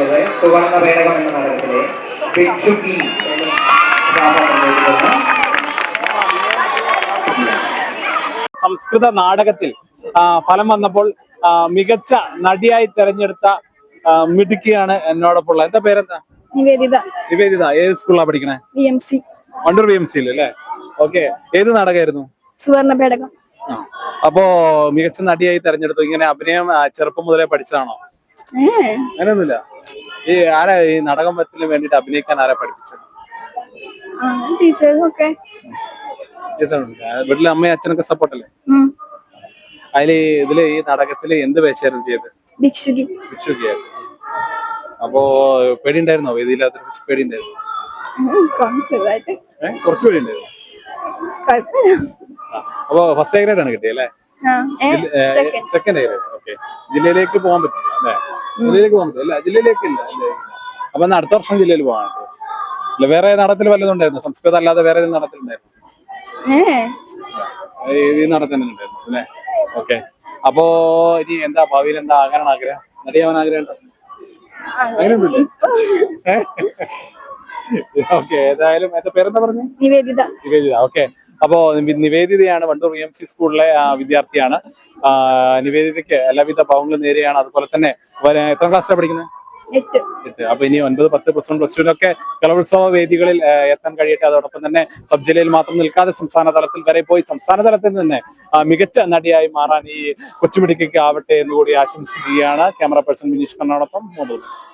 എത്തുന്നത് സുവർണ പേടകം എന്ന നാടകത്തിലെ ഭിക്ഷുക്കി എന്ന സംസ്കൃത നാടകത്തിൽ ഫലം വന്നപ്പോൾ മികച്ച നടിയായി തെരഞ്ഞെടുത്ത മിടുക്കിയാണ് എന്നോടൊപ്പം ഉള്ളത് എന്താ പേരെന്താ? നിവേദിത. നിവേദിത. ഏത് സ്കൂളിലാണ് പഠിക്കണേ? B M C Wandoor B M സിയിൽ അല്ലേ ഓക്കെ. ഏത് നാടകമായിരുന്നു? സുവർണ പേടകം. അപ്പോ മികച്ച നടിയായി തെരഞ്ഞെടുത്തു. ഇങ്ങനെ അഭിനയം ചെറുപ്പം മുതലേ പഠിച്ചതാണോ? അങ്ങനെയൊന്നുമില്ല ഈ ആരാ ഈ നാടകത്തിന് വേണ്ടിട്ട് അഭിനയിക്കാൻ ആരാ പഠിപ്പിച്ചത്? ആ ടീച്ചേഴ്സും ഒക്കെ ടീച്ചേഴ്സാണ്. ആ, വീട്ടിലെ അമ്മയും അച്ഛനൊക്കെ സപ്പോർട്ടല്ലേ. അതിൽ ഇതിൽ ഈ നാടകത്തിൽ എന്ത് വേഷമായിരുന്നു ചെയ്തത്? ഭിക്ഷുകി. ഭിക്ഷുക്കിയായിരുന്നു അപ്പോ പേടിയുണ്ടായിരുന്നോ? വേദിയില്ലാത്ത പേടിയുണ്ടായിരുന്നു? കുറച്ച് പേടിയുണ്ടായിരുന്നു? അപ്പൊ ഫസ്റ്റ് ഗ്രേഡ് ആണ് കിട്ടിയല്ലേ സെക്കൻഡ് ഗ്രേഡ് ഓക്കെ. ജില്ലയിലേക്ക് പോകാൻ പറ്റില്ല അല്ലേ? ജില്ലയിലേക്ക് പോകാൻ പറ്റില്ല അല്ല ജില്ലയിലേക്ക് ഇല്ല അപ്പൊ എന്നാ അടുത്ത വർഷം ജില്ലയിൽ പോകാൻ അല്ല വേറെ നടത്തിൽ വല്ലതും ഉണ്ടായിരുന്നു? സംസ്കൃതം അല്ലാതെ വേറെ ഏതെങ്കിലും നടത്തിലുണ്ടായിരുന്നു ഈ അല്ലേ? ഓക്കെ. അപ്പോ ഇനി എന്താ ഭാവിയിൽ എന്താ ആകാനാണ് ആഗ്രഹം? നടിയാവാൻ ആഗ്രഹം അങ്ങനെയൊന്നുമില്ല. ഓക്കെ ഏതായാലും എന്റെ പേരെന്താ പറഞ്ഞു? നിവേദിത. നിവേദിത ഓക്കെ. അപ്പോ നി- നിവേദിതയാണ് വണ്ടൂർ എം സി സ്കൂളിലെ വിദ്യാർത്ഥിയാണ്. നിവേദിതയ്ക്ക് എല്ലാവിധ ഭാവങ്ങളും നേരെയാണ്. അതുപോലെ തന്നെ എത്ര ക്ലാസ്സിലാണ് പഠിക്കുന്നത്? എട്ട്. അപ്പൊ ഇനി ഒൻപത് പത്ത് പ്ലസ് വൺ പ്ലസ് ടുവിനൊക്കെ കലോത്സവ വേദികളിൽ എത്താൻ കഴിയട്ടെ. അതോടൊപ്പം തന്നെ സബ് ജില്ലയിൽ മാത്രം നിൽക്കാതെ സംസ്ഥാന തലത്തിൽ വരെ പോയി സംസ്ഥാന തലത്തിൽ തന്നെ മികച്ച നടിയായി മാറാൻ ഈ കൊച്ചുമിടിക്കൊക്കെ ആവട്ടെ എന്ന് കൂടി ആശംസിക്കുകയാണ് ക്യാമറ പേഴ്സൺ വിനീഷ് കണ്ണോടൊപ്പം മുഹമ്മദ്